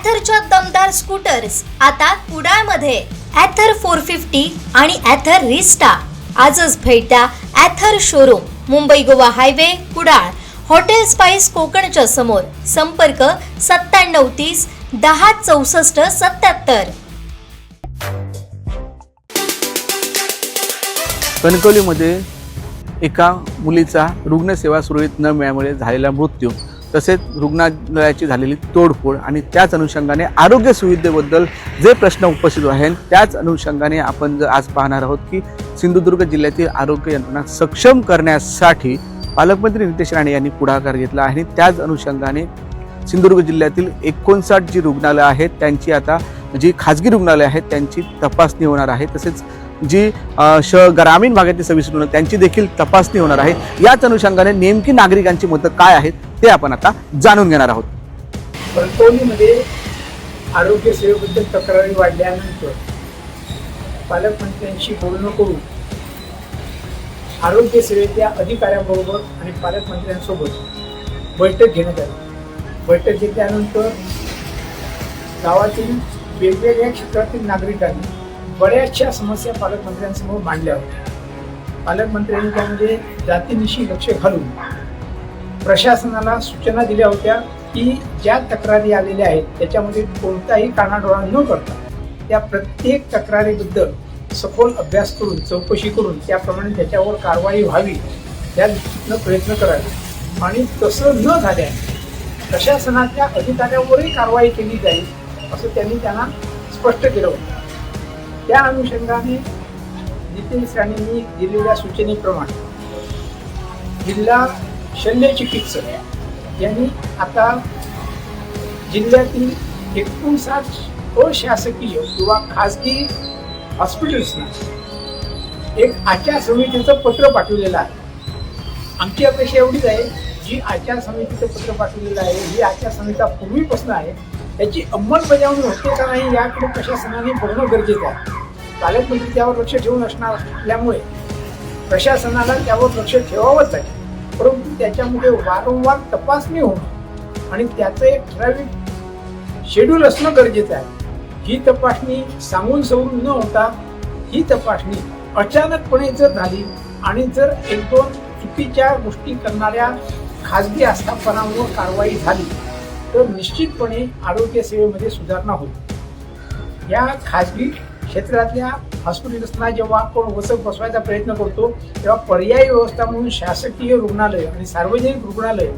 ॲथरच्या दमदार स्कूटर्स आता कुडाळमध्ये. ॲथर फोर फिफ्टी आणि ॲथर रिस्टा आजच भेट द्या Ather showroom Mumbai Goa highway Kudal. Hotel spice कोकणच्या समोर. संपर्क सत्त्याण्णव तीस दहा चौसष्ट सत्याहत्तर कणकवलीमध्ये एका मुलीचा रुग्णसेवा सुरळीत न मिळाल्यामुळे झालेला मृत्यू. तसेच रुग्णालयाची झालेली तोडफोड आणि त्याच अनुषंगाने आरोग्य सुविधेबद्दल जे प्रश्न उपस्थित आहेत त्याच अनुषंगाने आपण जर आज पाहणार आहोत की सिंधुदुर्ग जिल्ह्यातील आरोग्य यंत्रणा सक्षम करण्यासाठी पालकमंत्री नितेश राणे यांनी पुढाकार घेतला आणि त्याच अनुषंगाने सिंधुदुर्ग जिल्ह्यातील एकोणसाठ जी रुग्णालयं आहेत त्यांची आता जी खाजगी रुग्णालयं आहेत त्यांची तपासणी होणार आहे. तसेच जी श ग्रामीण भागातील सव्वीस रुग्ण त्यांची देखील तपासणी होणार आहे. याच अनुषंगाने नेमकी नागरिकांची मतं काय आहेत ते आपण आता जाणून घेणार आहोत. कणकवलीमध्ये आरोग्य सेवेबद्दल तक्रारी वाढल्यानंतर पालकमंत्र्यांशी बोलणं करून आरोग्य सेवेच्या अधिकाऱ्यांबरोबर आणि पालकमंत्र्यांसोबत बैठक घेण्यात आली. बैठक घेतल्यानंतर गावातील वेगवेगळ्या क्षेत्रातील नागरिकांनी बऱ्याचशा समस्या पालकमंत्र्यांसमोर मांडल्या होत्या. पालकमंत्र्यांनी त्यामध्ये जातीनिशी लक्ष घालून प्रशासनाला सूचना दिल्या होत्या की ज्या तक्रारी आलेल्या आहेत त्याच्यामध्ये कोणताही कानाडोळा न करता त्या प्रत्येक तक्रारीबद्दल सखोल अभ्यास करून चौकशी करून त्याप्रमाणे त्याच्यावर कारवाई व्हावी या दृष्टीनं प्रयत्न करावे. आणि तसं न झाल्यास प्रशासनाच्या अधिकाऱ्यावरही कारवाई केली जाईल असं त्यांनी त्यांना स्पष्ट केलं होतं. त्या अनुषंगाने नितीन राणेंनी दिलेल्या सूचनेप्रमाणे जिल्हा शल्य चिकित्सक यांनी आता जिल्ह्यातील एकोणसाठ अशासकीय किंवा खाजगी हॉस्पिटल्सना एक आचारसंहितेचं पत्र पाठवलेलं आहे. आमची अपेक्षा एवढीच आहे जी आचारसंहितेचं पत्र पाठवलेलं आहे ही आचारसंहिता पूर्वीपासून आहे त्याची अंमलबजावणी होते का नाही याकडे प्रशासनाने बघणं गरजेचं आहे. पालकमंत्री त्यावर लक्ष ठेवून असणार असल्यामुळे प्रशासनाला त्यावर लक्ष ठेवावंच लागेल. परंतु त्याच्यामध्ये वारंवार तपासणी होणं आणि त्याचं एक ठराविक शेड्यूल असणं गरजेचं आहे. ही तपासणी सांगून सवरून न होता ही तपासणी अचानकपणे जर झाली आणि जर एक दोन चुकीच्या गोष्टी करणाऱ्या खाजगी आस्थापनांवर कारवाई झाली तर निश्चितपणे आरोग्य सेवेमध्ये सुधारणा होईल. या खाजगी क्षेत्रातल्या हॉस्पिटल्सना जेव्हा आपण वसत बसवायचा प्रयत्न करतो तेव्हा पर्यायी व्यवस्था म्हणून शासकीय रुग्णालय आणि सार्वजनिक रुग्णालय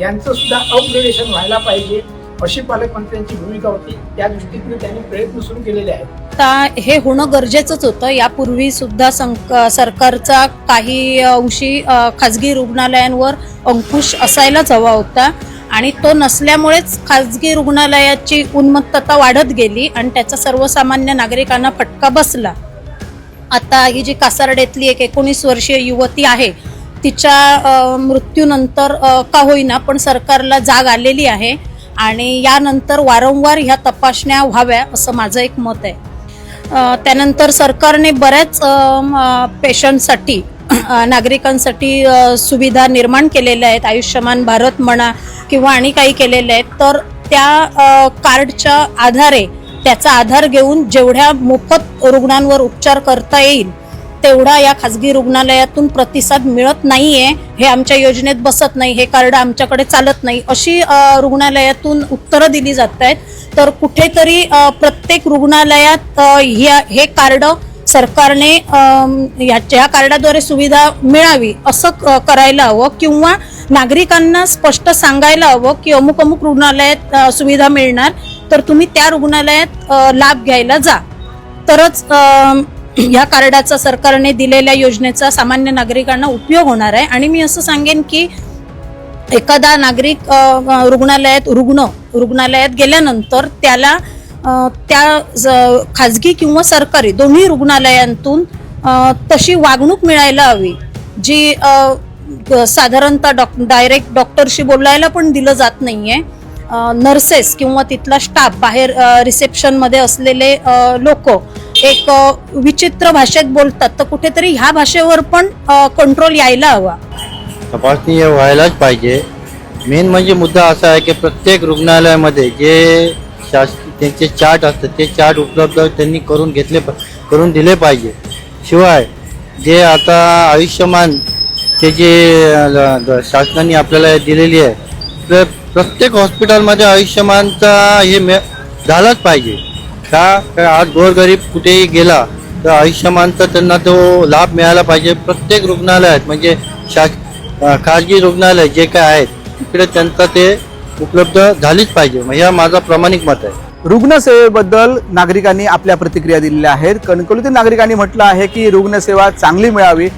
यांचं सुद्धा अपग्रेडेशन व्हायला पाहिजे अशी पालकमंत्र्यांची भूमिका होती. त्या दृष्टीने त्यांनी प्रयत्न सुरू केलेले आहेत. आता हे होणं गरजेचंच होतं. यापूर्वी सुद्धा संक सरकारचा काही अंशी खाजगी रुग्णालयांवर अंकुश असायलाच हवा होता. आणि तो नसल्यामुळेच खाजगी रुग्णालयाची उन्मत्तता वाढत गेली आणि त्याचा सर्वसामान्य नागरिकांना फटका बसला. आता ही जी कासारडेतली एक एकोणीस वर्षीय युवती आहे तिच्या मृत्यूनंतर का होईना पण सरकारला जाग आलेली आहे आणि यानंतर वारंवार ह्या तपासण्या व्हाव्या असं माझं एक मत आहे. त्यानंतर सरकारने बऱ्याच पेशंटसाठी नागरिकांसाठी सुविधा निर्माण केलेल्या आहेत आयुष्यमान भारत म्हणा किंवा आणि काही केलेले आहेत तर त्या कार्डच्या आधारे त्याचा आधार घेऊन जेवढ्या मोफत रुग्णांवर उपचार करता येईल तेवढा या खाजगी रुग्णालयातून प्रतिसाद मिळत नाहीये हे आमच्या योजनेत बसत नाही हे कार्ड आमच्याकडे चालत नाही अशी रुग्णालयातून उत्तरं दिली जात आहेत. तर कुठेतरी प्रत्येक रुग्णालयात ह्या- हे कार्ड सरकारने याच्या कार्डाद्वारे सुविधा मिळावी असं क- करायला हवं किंवा नागरिकांना स्पष्ट सांगायला हवं की अमुक अमुक रुग्णालयात सुविधा मिळणार तर तुम्ही त्या रुग्णालयात लाभ घ्यायला जा. तरच ह्या कार्डाचा सरकारने दिलेल्या योजनेचा सामान्य नागरिकांना उपयोग होणार आहे. आणि मी असं सांगेन की एखादा नागरिक रुग्णालयात रुग्ण रुग्णालयात गेल्यानंतर त्याला त्या ज- खाजगी किंवा सरकारी दोन्ही रुग्णालयांतून तशी वागणूक मिळायला हवी जी साधारणतः डॉक डायरेक्ट डॉक्टरशी बोलायला पण दिलं जात नाही आहे नर्सेस किंवा तिथला स्टाफ बाहेर रिसेप्शनमध्ये असलेले लोक एक विचित्र भाषेत बोलतात तर कुठेतरी ह्या भाषेवर पण कंट्रोल यायला हवा. तपासणी व्हायलाच पाहिजे. मेन म्हणजे मुद्दा असा आहे की प्रत्येक रुग्णालयामध्ये जे शास त्यांचे चार्ट असतात ते चार्ट उपलब्ध त्यांनी करून घेतले प- करून दिले पाहिजे. शिवाय जे आता आयुष्यमान ते जे शासनाने आपल्याला दिलेली आहे तर प्रत्येक हॉस्पिटलमध्ये आयुष्यमानचा हे मे झालाच पाहिजे. का? आज गोरगरीब कुठेही गेला तर आयुष्यमानचा त्यांना तो लाभ मिळाला पाहिजे. प्रत्येक रुग्णालयात म्हणजे शास खाजगी रुग्णालय जे काय आहेत तिकडे त्यांचा ते उपलब्ध झालीच पाहिजे. मग ह्या माझा प्रामाणिक मत आहे. रुग्णसेवेबद्दल नागरिकांनी आपल्या प्रतिक्रिया दिलेल्या आहेत. कणकवलीतील नागरिकांनी म्हटलं आहे की रुग्णसेवा चांगली मिळावी.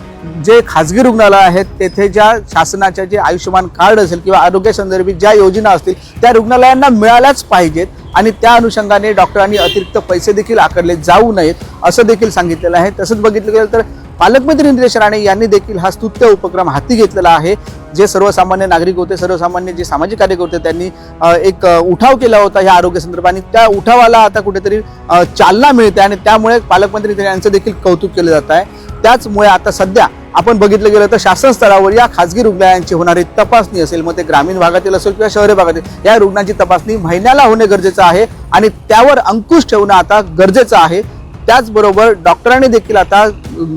जे खाजगी रुग्णालय आहेत तेथे ज्या शासनाच्या जे आयुष्यमान कार्ड असेल किंवा आरोग्यसंदर्भित ज्या योजना असतील त्या रुग्णालयांना मिळाल्याच पाहिजेत आणि त्या अनुषंगाने डॉक्टरांनी अतिरिक्त पैसे देखील आकारले जाऊ नयेत असं देखील सांगितलेलं आहे. तसंच बघितलं गेलं तर पालकमंत्री निलेश राणे यांनी देखील हा स्तुत्य उपक्रम हाती घेतलेला आहे. जे सर्वसामान्य नागरिक होते सर्वसामान्य जे सामाजिक कार्यकर्ते होते त्यांनी एक उठाव केला होता ह्या आरोग्य संदर्भात त्या उठावाला आता कुठेतरी चालना मिळते आणि त्यामुळे पालकमंत्री यांचं देखील कौतुक केलं जात आहे. त्याचमुळे आता सध्या आपण बघितलं गेलं तर शासन स्तरावर या खाजगी रुग्णालयांची होणारी तपासणी असेल मग ते ग्रामीण भागातील असेल किंवा शहरी भागातील या रुग्णांची तपासणी महिन्याला होणे गरजेचं आहे आणि त्यावर अंकुश ठेवणं आता गरजेचं आहे. त्याचबरोबर डॉक्टरांनी देखील आता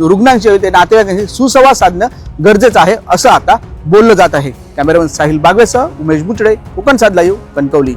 रुग्णांशी ते नातेवाईकांशी सुसंवाद साधणं गरजेचं आहे असं आता बोललं जात आहे. कॅमेरामन साहिल बागवेसह उमेश बुचडे कोकण साधला येऊ कणकवली.